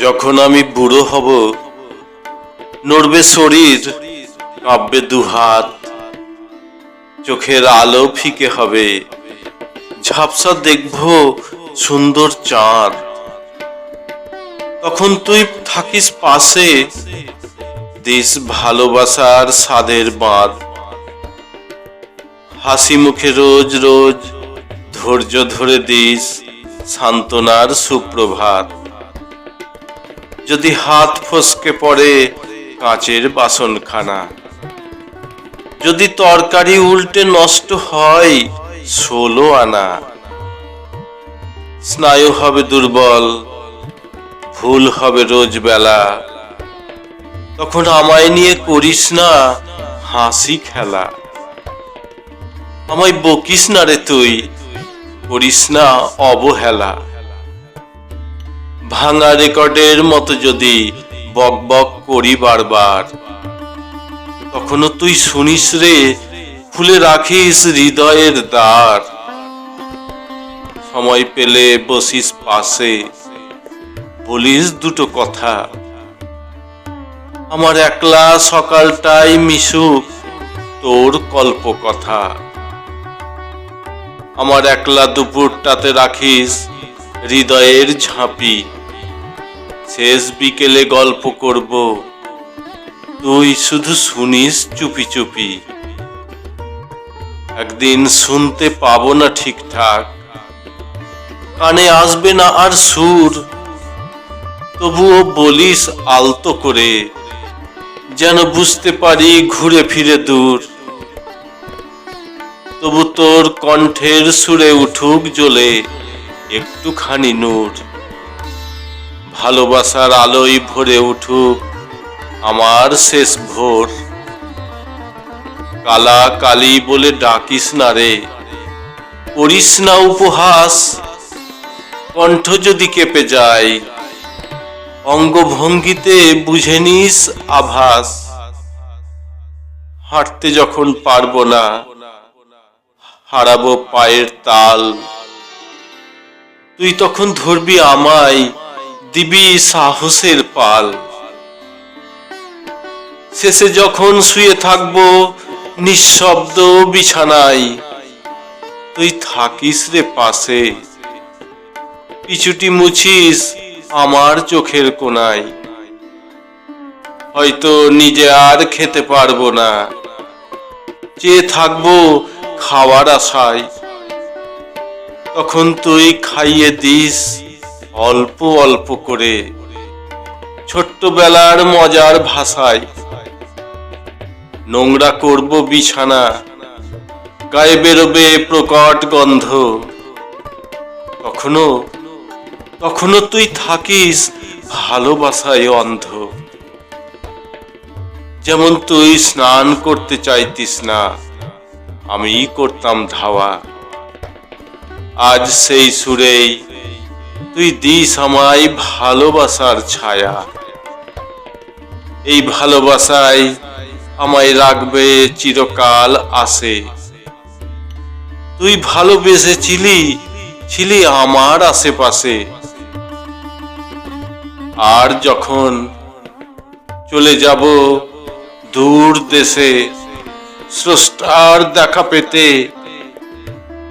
যখন আমি বুড়ো হব, নড়বে শরীর, কাঁপবে দুহাত চোখের আলো ফিকে হবে। ঝাপসা দেখব সুন্দর চাঁদ। তখন তুই থাকিস পাশে, দিস ভালোবাসার স্বাদের বাঁধ। হাসি মুখে রোজ রোজ ধৈর্য ধরে দিস সান্ত্বনার সুপ্রভাত। যদি হাত ফসকে পড়ে কাঁচের বাসনখানা। যদি তরকারি উল্টে নষ্ট হয় ষোলো আনা। স্নায়ু হবে দুর্বল, ভুল হবে রোজ বেলা। তখন আমায় নিয়ে করিস না হাসি খেলা। আমায় বকিস না রে তুই, করিস না অবহেলা। ভাঙা রেকর্ডের মতো যদি বক বক করি বারবার। তখনও তুই শুনিস রে, খুলে রাখিস হৃদয়ের দ্বার। সময় পেলে বসিস পাশে, বলিস দুটো কথা। আমার একলা সকালটাই মিশুক তোর কল্প কথা। আমার একলা দুপুরটাতে রাখিস হৃদয়ের ঝাঁপি। শেষ বিকেলে গল্প করব। তুই শুধু শুনিস চুপি চুপি। একদিন শুনতে পাবো না ঠিকঠাক। কানে আসবে না আর সুর। তবুও বলিস আলতো করে। যেন বুঝতে পারি ঘুরে ফিরে দূর। তবু তোর কণ্ঠের সুরে উঠুক জ্বলে, একটুখানি নূর। ভালোবাসার আলোয় ভরে উঠুক আমার শেষ ভোর। কালা কালি বলে ডাকিস না রে করিস না উপহাস, কণ্ঠ যদি কেঁপে যায়, অঙ্গভঙ্গিতে বুঝে নিস আভাস। হাঁটতে যখন পারব না, হারাবো পায়ের তাল। তুই তখন ধরবি আমায় দিবি সাহসের পাল। শেষে যখন শুয়ে থাকব, নিঃশব্দ বিছানায়, তুই থাকিস রে পাশে। পিছুটি মুছিস আমার চোখের কোনায়। হয়তো নিজে আর খেতে পারব না। চেয়ে থাকব খাওয়ার আশায়। তখন তুই খাইয়ে দিস অল্প অল্প করে। ছোট্টবেলার মজার ভাষায়। নোংরা করব বিছানা। গায়ে বেরোবে প্রকট গন্ধ। কখনো তখনও তুই থাকিস ভালোবাসায় অন্ধ। যেমন তুই স্নান করতে চাইতিস না আমি করতাম ধাওয়া। আজ সেই সুরেই তুই দিস আমায় ভালোবাসার ছায়া। এই ভালোবাসায় আমায় রাখবে চিরকাল আসে। তুই ভালোবেসেছিলি, ছিলি আমার আশেপাশে। আর যখন চলে যাব দূর দেশে, স্রষ্টার দেখা পেতে,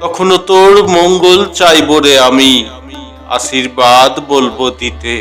তখনও তোর মঙ্গল চাইব রে আমি। আশীর্বাদ বলবো দিতে